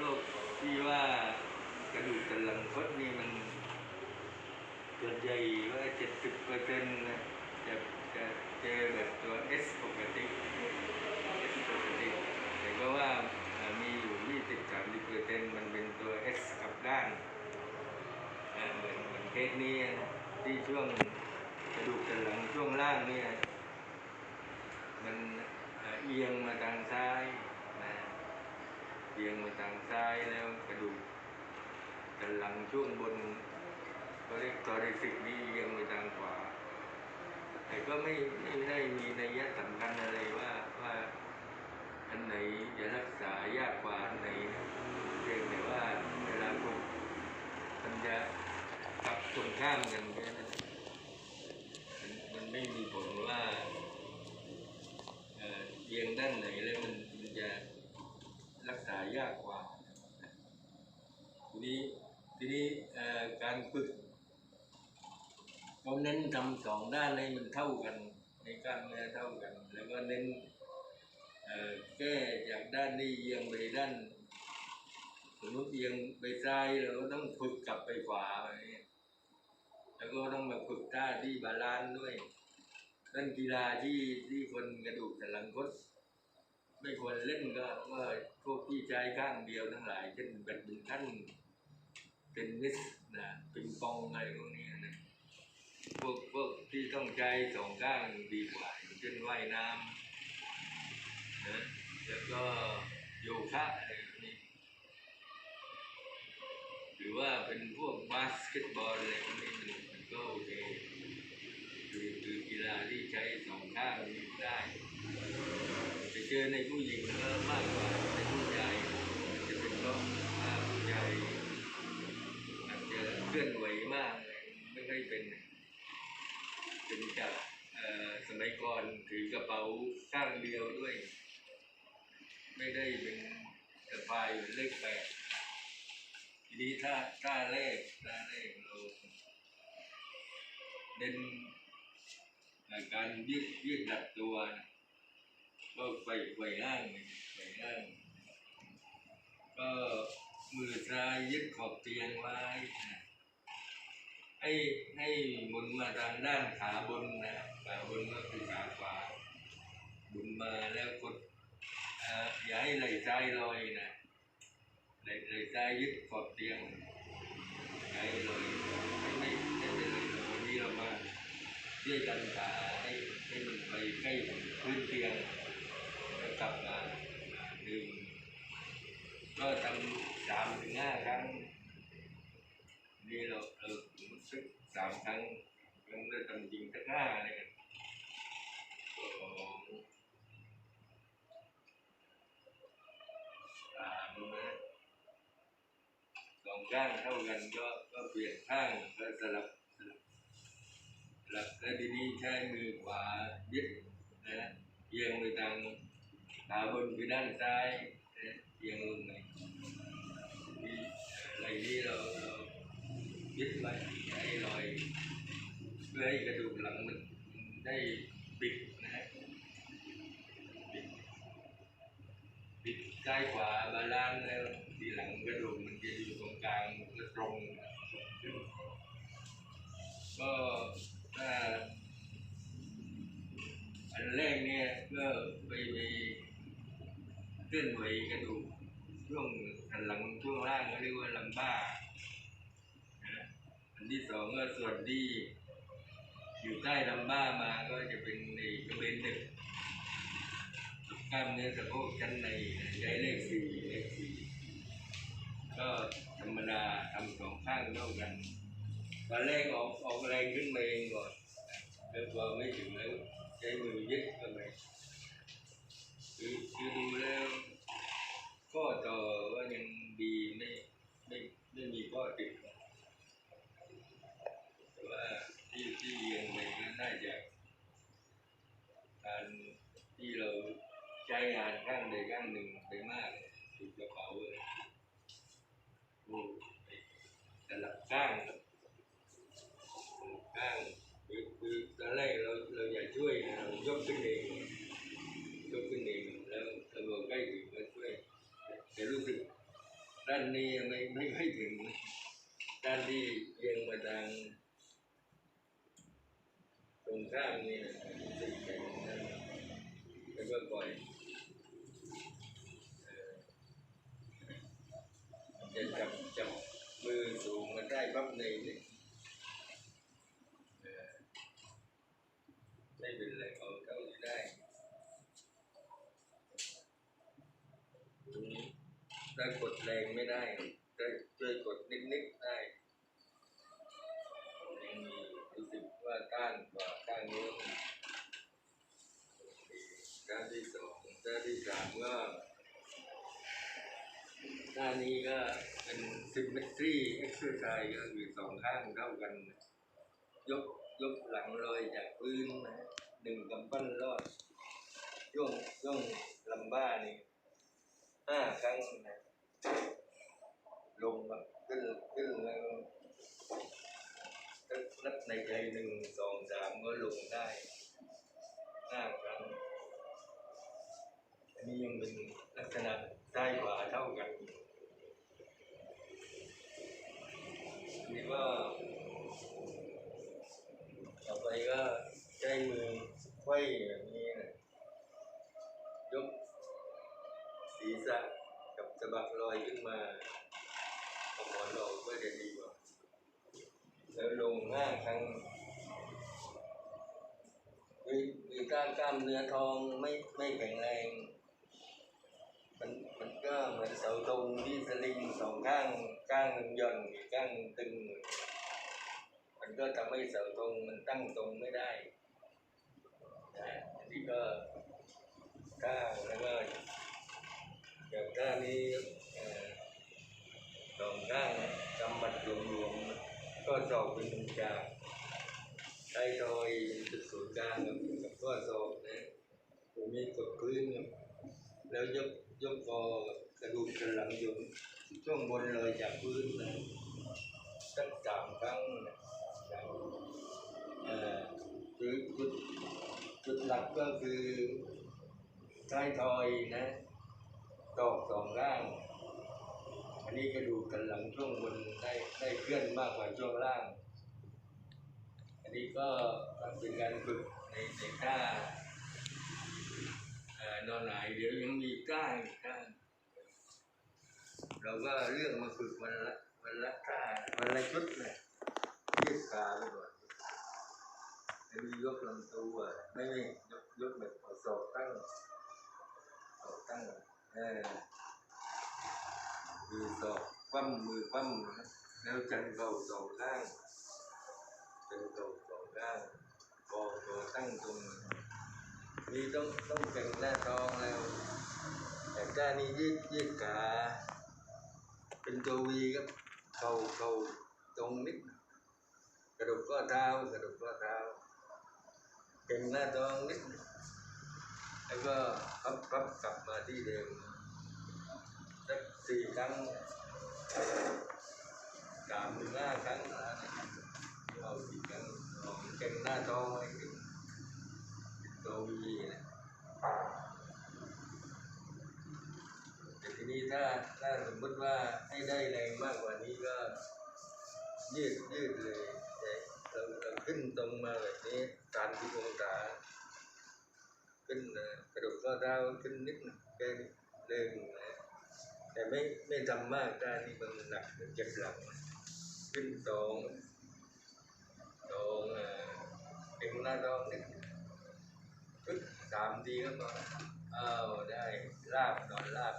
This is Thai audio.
โรคที่ว่ากระดูกสันหลังคดนี่มันส่วนใหญ่ว่าเจ็ดสิบเปอร์เซ็นต์จะจะเจอแบบตัว S ปกติ S ปกติแต่ก็ว่ามีอยู่ยี่สิบสามสิบเปอร์เซ็นต์มันเป็นตัว S กลับด้านเหมือนเหมือนเคสนี้ที่ช่วงกระดูกสันหลังช่วงล่างเนี่ยมันเอียงมาทางซ้าย อียงมาทางซ้ายแล้วกระดูกสันหลังช่วงบนก็เรียกตอริฟิกนี่เอียงมาทางขวา แต่ก็ไม่ไม่ได้มีนัยสำคัญอะไรว่าว่าอันไหนจะรักษายากกว่าอันไหนเพียงแต่ว่าเวลาคนมันจะกลับตรงข้ามกันแค่นั้นมันไม่มีผลว่าเออเอียงด้านไหนแล้วมันจะายากกว่า ทีนี้ทีนี้การฝึกเราเน้นทำสองด้านให้มันเท่ากันในก้ามเนื้อเท่ากัน แล้วก็เน้นแก้จากด้านนี้เอียงไปด้านสมมติเอียงไปซ้ายเราก็ต้องฝึกกลับไปขวาอะไรเงี้ยแล้วก็ต้องมาฝึกท่าที่บาลานซ์ด้วยเล่นกีฬาที่ที่คนกระดูกสันหลังคด ไม่ควรเล่นก็ก็พวกที่ใช้ข้างเดียวทั้งหลาย เช่นแบดมินตันเทนนิสนะปิงปองอะไรพวกนี้นะพวกพวกที่ต้องใช้สองข้างดีกว่าเช่นว่ายน้ำนะแล้วก็โยคะอะไรพวกนี้หรือว่าเป็นพวกบาสเกตบอลอะไรพวกนี้มันมันก็โอเค คือคือกีฬาที่ใช้สองข้างได้จะ เจอในผู้หญิงก็มากกว่าในผู้ชายจะเป็นเพราะว่าผู้ชายอาจจะเคลื่อนไหวมากไม่ค่อยเป็นเป็นจากสมัยก่อนถือกระเป๋าข้างเดียวด้วย ไม่ได้เป็นสะพายเหมือนเลขแปดทีนี้ถ้าถ้าเลขถ้าเลขเราเน้นการยืดยืดดัดตัวนะ ก็ไปไปห้างไปห้าง ก็มือซ้ายยึดขอบเตียงไว้ให้ให้หมุนมาทางด้านขาบนนะขาบนก็คือขาขวาหมุนมาแล้วกดอ่อย่าให้ไหล่ซ้ายลอยนะไหล่ไหล่ซ้ายยึดขอบเตียงย่าให้ลอยให้ไม่ไม่เลยวันนี้เรามาช่วยกันขาให้ให้มันไปใกล้พื้นเตียง กลับมาดึงก็ทำสามถึงห้าครั้ง นี่เราเรารู้สึกสามครั้งครั้งได้ทำจริงสักห้าเลยกันสองสามนะสองข้างเท่ากันก็ก็เปลี่ยนข้างก็สลับสลับหลับแล้วทีนี้ใช้มือขวายึดนะเอียงไปทาง ขาบนไปด้านซ้ายเอียงลงไปที่อะไรนี้เราเรายึดไว้ให้ลอยเพื่อให้กระดูกหลังมันได้ปิดนะฮะปิดปิดซ้ายขวาบาลานซ์แล้วทีหลังกระดูกมันจะอยู่ตรงกลางมันก็ตรงก็ถ้าอันแรกเนี่ยก็ไปไป เคลื่อนไหวกระดูกช่วงสันหลังช่วงล่างก็เรียกว่าลัมบ้านะอันที่สองก็ส่วนที่อยู่ใต้ลัมบ้ามาก็จะเป็นในบริเวณหนึ่งกล้ามเนื้อสะโพกชั้นในใช้เลขสี่เลขสี่ก็ธรรมดาทำสองข้างเท่ากันตอนแรกออกออกแรงขึ้นมาเองก่อนแล้วพอไม่ถึงแล้วใช้มือยึดเข้าไป คือคือดูแล้ว ก็ต่อว่ายังดีไม่ไม่ไม่มีข้อติดแต่ว่าที่ที่เอียงไปก็น่าจะการที่เราใช้งานข้างใดข้างหนึ่งไปมากถูกกระเป๋าเลยโอ้แต่ละข้างครับ ข้างคือคือตอนแรกเราเราอยากช่วยนะเรายกขึ้นเองยกขึ้นเองแล้วตำรวจใกล้ถึงก็ช่วยแต่รู้ นี้ไม่ไม่ค่อยถึง ด้านที่เอียงมาทางตรงข้ามนี่นะสี่แขนนั่นแล้วก็ปล่อยจะจับจับมือสูงมาได้ปั๊บในนี่ไม่เป็นไรเอาเท่าได้ งนี้ถ้ากดแรงไม่ได้ก็ช่วยกดนิดๆได้ยังมีรู้สึกว่าต้านกว่าข้านู้นโอเคด้านที่สองด้านที่สามก็ด้านนี้ก็เป็น symmetry exercise ก็คือสองข้างเท่ากัน ยกยกหลังลอยจากพื้นนะหนึ่งกำปั้นรอดย่วงย่วงลำบ้านี่ห้าครั้งนะ ลงมาขึ้นขึ้นแล้วนับในใจหนึ่งสองสามก็ลงได้ห้าครั้งอันนี้ยังเป็นลักษณะซ้ายขวาเท่ากันอยู่อันนี่ก็ต่อไปก็ใช้มือไขว้แบบนี้นะยกศีรษะกับสะบักลอยขึ้นมาเอาหมอนออกก็จะดีกว่า แล้วลงห้าครั้งมีมี ก้ามกล้ามเนื้อทองไม่ไม่แข็งแรง มันมันก็เหมือนเสาธงที่สลิงสองข้างข้างหนึ่งหย่อนอีกข้างตึง มันก็ทำให้เสาธงมันตั้งตรงไม่ได้นะอันนี้ก็ข้างแล้วก็อย่างข้างนี้สองข้างกำมัดรวมๆก็สอบเป็นตรงกลางใช้รอยเป็นจุดศูนย์กลางกับกับข้อศอกนะี้กดพื้นแล้วยกยกคอกระดูกสันหลังอยู่ช่วงบนเลยจากพื้นนะสักสามครั้งนะครับเอ่อคือจุดจุดหลักก็คือใช้ทอยนะตอกสองร่าง อันนี้กระดูกสันหลังช่วงบนได้ได้เคลื่อนมากกว่าช่วงล่าง อันนี้ก็เป็นการฝึกในในท่า เอ่อนอนหงายเดี๋ยวยังมีท่าอีกท่าเราก็เลือกมาฝึกวันละวันละท่าวันละชุดเลยยืดขาไปก่อนแล้วมียกลำตัวไม่ไม่ยกยกแบบเอาศอกตั้งศอกตั้งเออมือศอกคว่ำมือคว่ำนะแล้วจันเข่าสองข้างจันเข่าสองข้างคอตัวตั้งตรง นี่ต้องต้องเก่งหน้าท้องแล้วแต่ด้านนี้ยืดยืดขาเป็นตัววีครับเข่าเข่าตรงนิดกระดูกข้อเท้ากระดูกข้อเท้าเก่งหน้าท้องนิดแล้วก็พับพับกลับมาที่เดิมสักสี่ครั้งสามถึงห้าครั้งนะเอาสี่ครั้งของเก่งหน้าท้องไว้ถึง ตัววีนะแต่ทีนี้ถ้าถ้าสมมติว่าให้ได้แรงมากกว่านี้ก็ ยืดยืดเลยแต่เราเราขึ้นตรงมาแบบนี้สามสิบองศาขึ้นนะกระดูกข้อเท้าขึ้นนิดหนึงแค่นี้เร่งนะแต่ไม่ไม่ทำมากได้ที่มันหนักเจ็บหลังขึ้นสองสองเองหน้าท้องนิด สามทีก็พออ้าวได้ลาบนอนลาบ